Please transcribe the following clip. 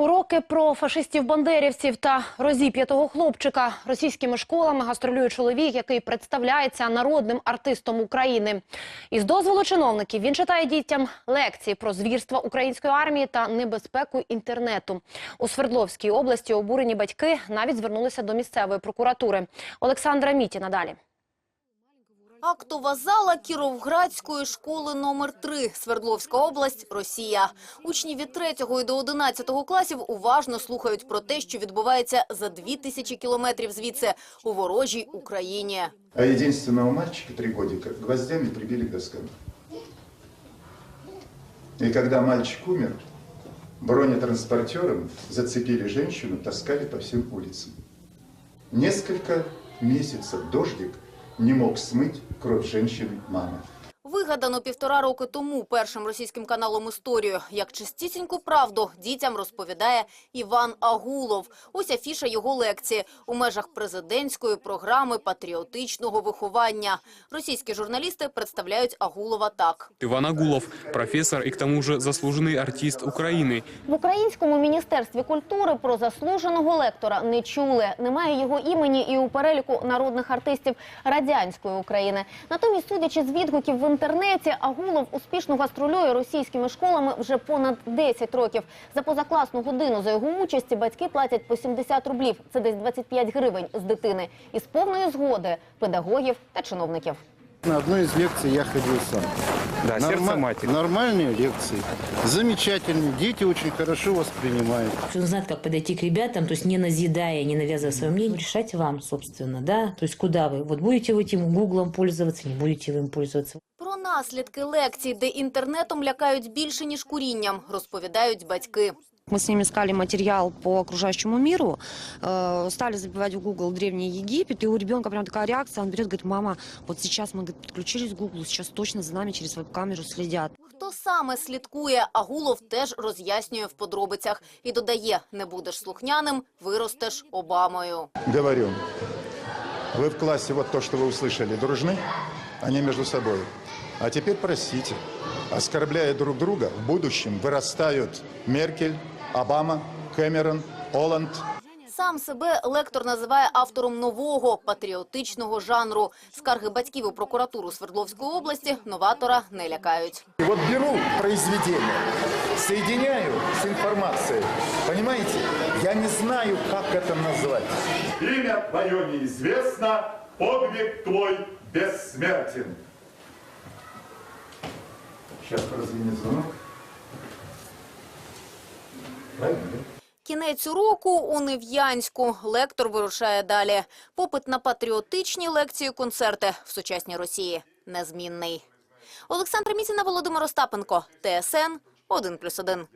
Уроки про фашистів-бандерівців та розіп'ятого хлопчика російськими школами гастролює чоловік, який представляється народним артистом України. Із дозволу чиновників він читає дітям лекції про звірства української армії та небезпеку інтернету. У Свердловській області обурені батьки навіть звернулися до місцевої прокуратури. Олександра Мітіна далі. Актова зала Кіровградської школи номер 3 Свердловська область, Росія. Учні від 3 і до 11 класів уважно слухають про те, що відбувається за дві тисячі кілометрів звідси у ворожій Україні. А единственного мальчика три годика гвоздями прибили к доскам. И когда мальчик умер, бронетранспортером зацепили женщину, таскали по всем улицам. Несколько месяцев дождик не мог смыть кровь женщины мамы. Вигадано півтора роки тому першим російським каналом історію. Як чистісіньку правду дітям розповідає Іван Агулов. Ось афіша його лекції у межах президентської програми патріотичного виховання. Російські журналісти представляють Агулова так. Иван Агулов, профессор и к тому же заслуженный артист Украины. В українському міністерстві культури про заслуженого лектора не чули. Немає його імені і у переліку народних артистів радянської України. Натомість, судячи з відгуків в інтернеті, Агулов успішно гастролює російськими школами вже понад 10 років. За позакласну годину за його участі батьки платять по 70 рублів. Це десь 25 гривень з дитини. Із повної згоди педагогів та чиновників. На одной из лекций я ходил сам. Да, сердце матери. Нормальные лекции. Замечательные. Дети очень хорошо воспринимают. Он знает, как подойти к ребятам, то есть не назидая, не навязывая свое мнение. Решать вам, собственно, да. То есть куда вы? Вот будете вы этим гуглом пользоваться, не будете вы им пользоваться. Про наслідки лекцій, де інтернетом лякають більше, ніж курінням, розповідають батьки. Мы с ними искали материал по окружающему миру, э, стали забивать в Google Древний Египет, и у ребенка прям такая реакция, он берет, говорит, мама, вот сейчас мы говорит, подключились к Google, сейчас точно за нами через веб-камеру следят. Хто саме слідкує, Агулов теж роз'яснює в подробицях і додає: не будеш слухняним, виростеш Обамою. Говорю, вы в классе вот то, что вы услышали, дружны? Они между собой. А теперь простите, оскорбляя друг друга, в будущем вырастают Меркель, Обама, Кэмерон, Оланд. Сам себе лектор називає автором нового патріотичного жанру. Скарги батьків у прокуратуру Свердловської області новатора не лякають. И вот беру произведение, соединяю с информацией. Понимаете? Я не знаю, как это назвать. Имя твое неизвестно, подвиг твой бессмертен. Сейчас прозвенит звонок. Кінець уроку у Нев'янську. Лектор вирушає далі. Попит на патріотичні лекції, концерти в сучасній Росії незмінний. Олександр Міціна, Володимир Остапенко, ТСН 1+,1.